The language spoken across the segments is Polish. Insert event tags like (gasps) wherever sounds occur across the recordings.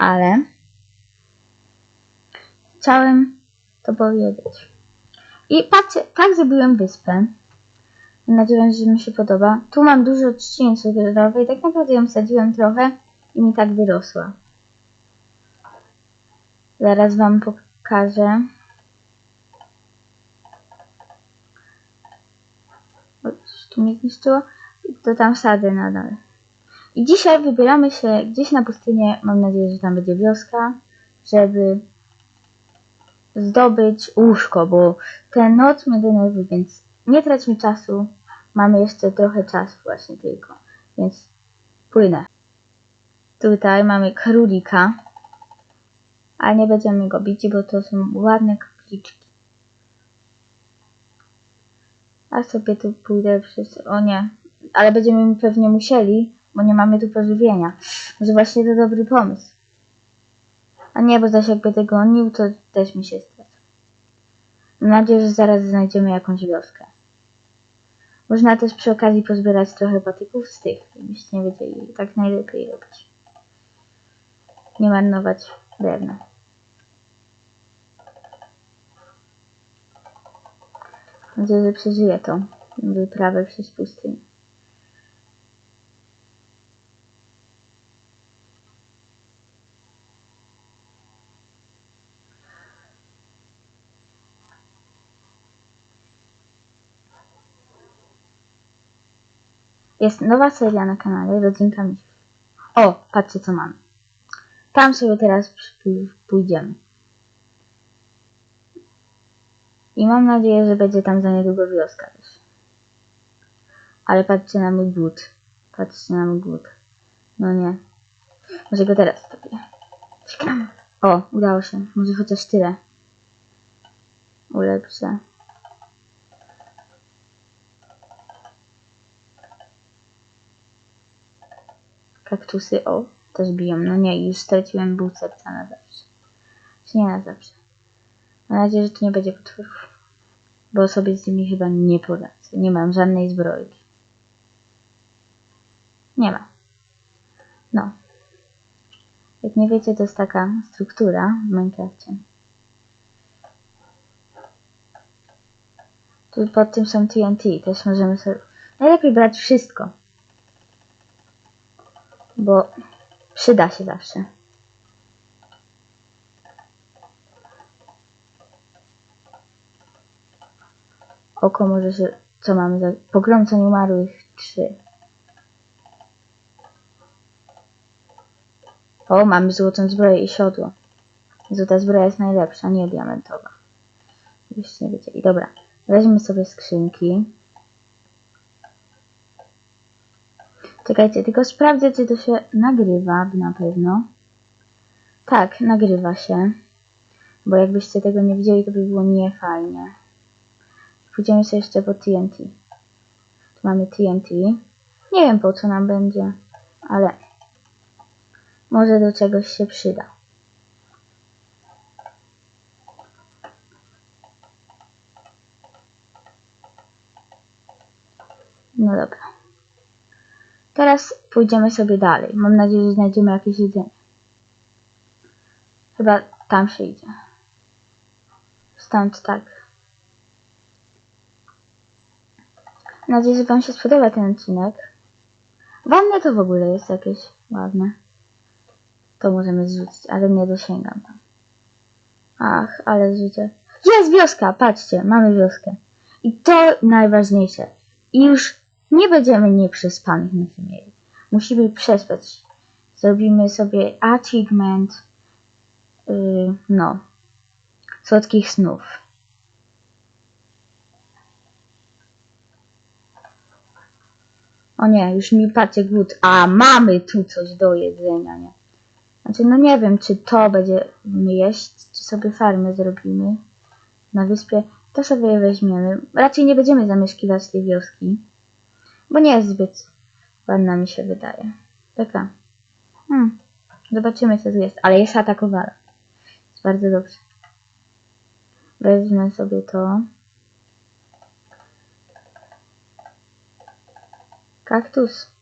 ale chciałem to powiedzieć. I patrzcie, tak zrobiłem wyspę. Mam nadzieję, że mi się podoba. Tu mam dużo trzciny cukrowej, tak naprawdę ją sadziłem trochę i mi tak wyrosła. Zaraz wam pokażę. O, tu mnie zniszczyło. I to tam sadzę nadal. I dzisiaj wybieramy się gdzieś na pustynię. Mam nadzieję, że tam będzie wioska, żeby zdobyć łóżko, bo ten noc mnie denerwuje, więc nie traćmy czasu. Mamy jeszcze trochę czasu właśnie tylko, więc płynę. Tutaj mamy królika, ale nie będziemy go bić, bo to są ładne króliczki. A sobie tu pójdę przez... O nie, ale będziemy pewnie musieli, bo nie mamy tu pożywienia. Może właśnie to dobry pomysł. A nie, bo zaś jakby tego gonił, to też mi się straci. Mam nadzieję, że zaraz znajdziemy jakąś wioskę. Można też przy okazji pozbierać trochę patyków z tych, żebyście nie wiedzieli. Tak najlepiej robić. Nie marnować drewna. Mam nadzieję, że przeżyję tą wyprawę przez pustynię. Jest nowa seria na kanale, Rodzinka Misiów. O, patrzcie co mam. Tam sobie teraz pójdziemy. I mam nadzieję, że będzie tam za niedługo wioska też. Ale patrzcie na mój głód. Patrzcie na mój głód. No nie. Może go teraz. Ciekawe. O, udało się. Może chociaż tyle. Ulepszę. Kaktusy, o, też biją. No nie, już straciłem ból serca na zawsze. Czy nie na zawsze. Mam nadzieję, że to nie będzie potworów. Bo sobie z nimi chyba nie poradzę. Nie mam żadnej zbrojki. Nie ma. No. Jak nie wiecie, to jest taka struktura w Minecrafcie. Tu pod tym są TNT. Też możemy sobie... Najlepiej brać wszystko. Bo przyda się zawsze. Oko może się... Co mamy za... Pogromca nieumarłych 3. O, mamy złotą zbroję i siodło. Złota zbroja jest najlepsza, nie diamentowa. Byście nie wiedzieli. Dobra, weźmy sobie skrzynki. Czekajcie, tylko sprawdzę, czy to się nagrywa na pewno. Tak, nagrywa się. Bo jakbyście tego nie widzieli, to by było niefajnie. Pójdziemy sobie jeszcze po TNT. Tu mamy TNT. Nie wiem po co nam będzie, ale może do czegoś się przyda. No dobra. Teraz pójdziemy sobie dalej. Mam nadzieję, że znajdziemy jakieś jedzenie. Chyba tam się idzie. Stąd tak. Mam nadzieję, że Wam się spodoba ten odcinek. Wanny to w ogóle jest jakieś ładne. To możemy zrzucić, ale nie dosięgam tam. Ach, ale życie. Jest wioska! Patrzcie, mamy wioskę. I to najważniejsze. I już nie będziemy nieprzespanych na tym. Musimy przespać. Zrobimy sobie achievement. Yy, no. Słodkich snów. O nie, już mi patrzcie głód. A, mamy tu coś do jedzenia, nie? Znaczy, no nie wiem, czy to będziemy jeść, czy sobie farmę zrobimy na wyspie. To sobie weźmiemy. Raczej nie będziemy zamieszkiwać tej wioski, bo nie jest zbyt ładna, mi się wydaje. Taka. Hmm. Zobaczymy, co tu jest. Ale jest atakowana. Jest bardzo dobrze. Wezmę sobie to. Kaktus.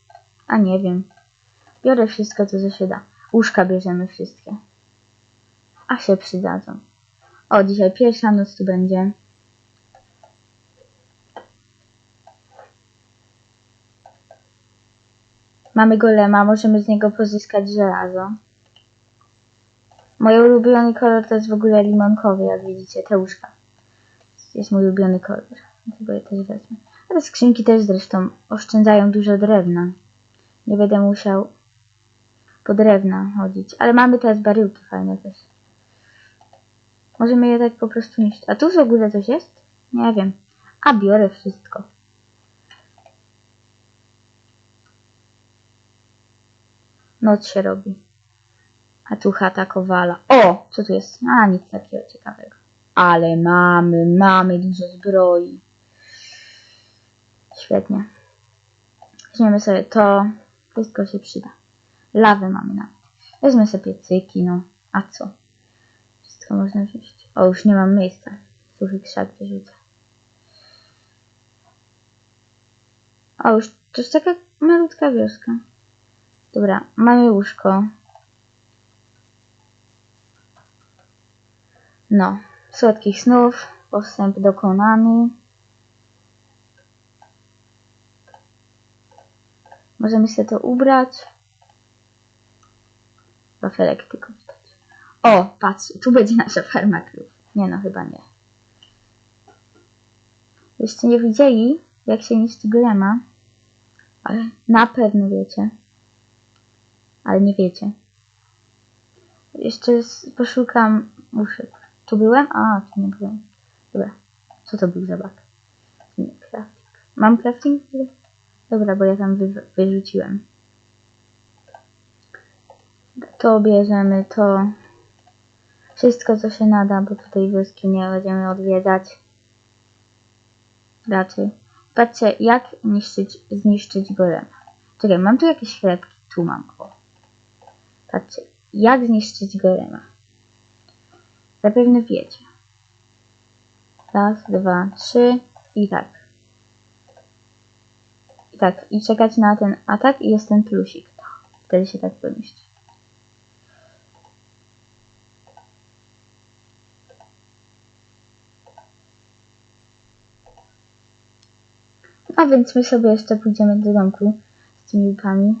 A nie wiem. Biorę wszystko, co się da. Łóżka bierzemy wszystkie. A się przydadzą. O, dzisiaj pierwsza noc tu będzie. Mamy golema, możemy z niego pozyskać żelazo. Mój ulubiony kolor to jest w ogóle limonkowy, jak widzicie, te łóżka. Jest mój ulubiony kolor, dlatego je też wezmę. A te skrzynki też zresztą oszczędzają dużo drewna. Nie będę musiał po drewna chodzić. Ale mamy teraz baryłki fajne też. Możemy je tak po prostu niszczyć. A tu w ogóle coś jest? Nie wiem. A biorę wszystko. Noc się robi. A tu chata kowala. O! Co tu jest? A, nic takiego ciekawego. Ale mamy, mamy dużo zbroi. Świetnie. Weźmiemy sobie to. Wszystko się przyda. Lawę mamy nawet. Weźmy sobie piecyki, no. A co? Wszystko można wziąć. O, już nie mam miejsca. Suchy krzak wyrzucę. O, już to jest taka malutka wioska. Dobra, mamy łóżko. No, słodkich snów, postęp dokonany. Możemy sobie to ubrać. Wafelek tylko widać. O, patrz, tu będzie nasza farma krów. Nie no, chyba nie. Jeszcze nie widzieli, jak się niszczy golema, ale na pewno wiecie. Ale nie wiecie. Jeszcze poszukam uszek. Tu byłem? A, tu nie byłem. Dobra. Co to był za bak? Nie, crafting. Mam crafting? Dobra, bo ja tam wy, wyrzuciłem. To bierzemy, to wszystko co się nada, bo tutaj wioski nie będziemy odwiedzać. Raczej. Patrzcie, jak niszczyć, zniszczyć golema. Czekaj, mam tu jakieś chlebki. Tu mam, o. Patrzcie, jak zniszczyć golema. Zapewne wiecie. Raz, dwa, trzy i tak. I tak, i czekać na ten atak i jest ten plusik. Wtedy się tak pomieści. A więc my sobie jeszcze pójdziemy do domku z tymi łupami.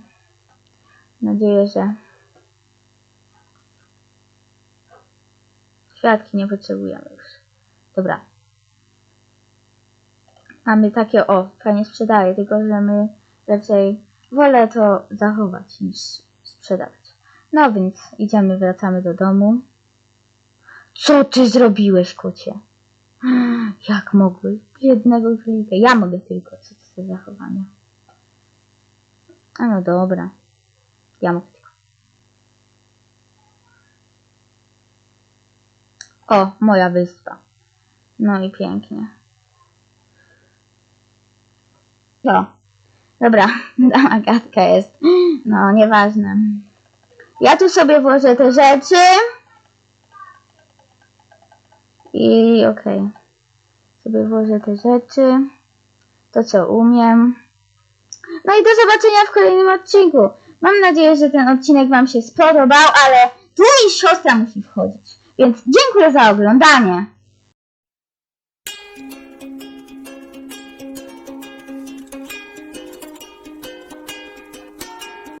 Mam nadzieję, że Kwiatki nie potrzebujemy już. Dobra. Mamy takie, o, fajnie sprzedaje, tylko że my raczej wolę to zachować niż sprzedawać. No więc idziemy, wracamy do domu. Co ty zrobiłeś, kocie? (gasps) Jak mogłeś? Jednego królika. Ja mogę tylko, co to za zachowania. A no dobra. Ja mogę O, moja wyspa. No i pięknie. No. Dobra, (laughs) dama gadka jest. No, nieważne. Ja tu sobie włożę te rzeczy. I okej. Sobie włożę te rzeczy. To, co umiem. No i do zobaczenia w kolejnym odcinku. Mam nadzieję, że ten odcinek Wam się spodobał, ale tu mi siostra musi wchodzić. Więc dziękuję za oglądanie.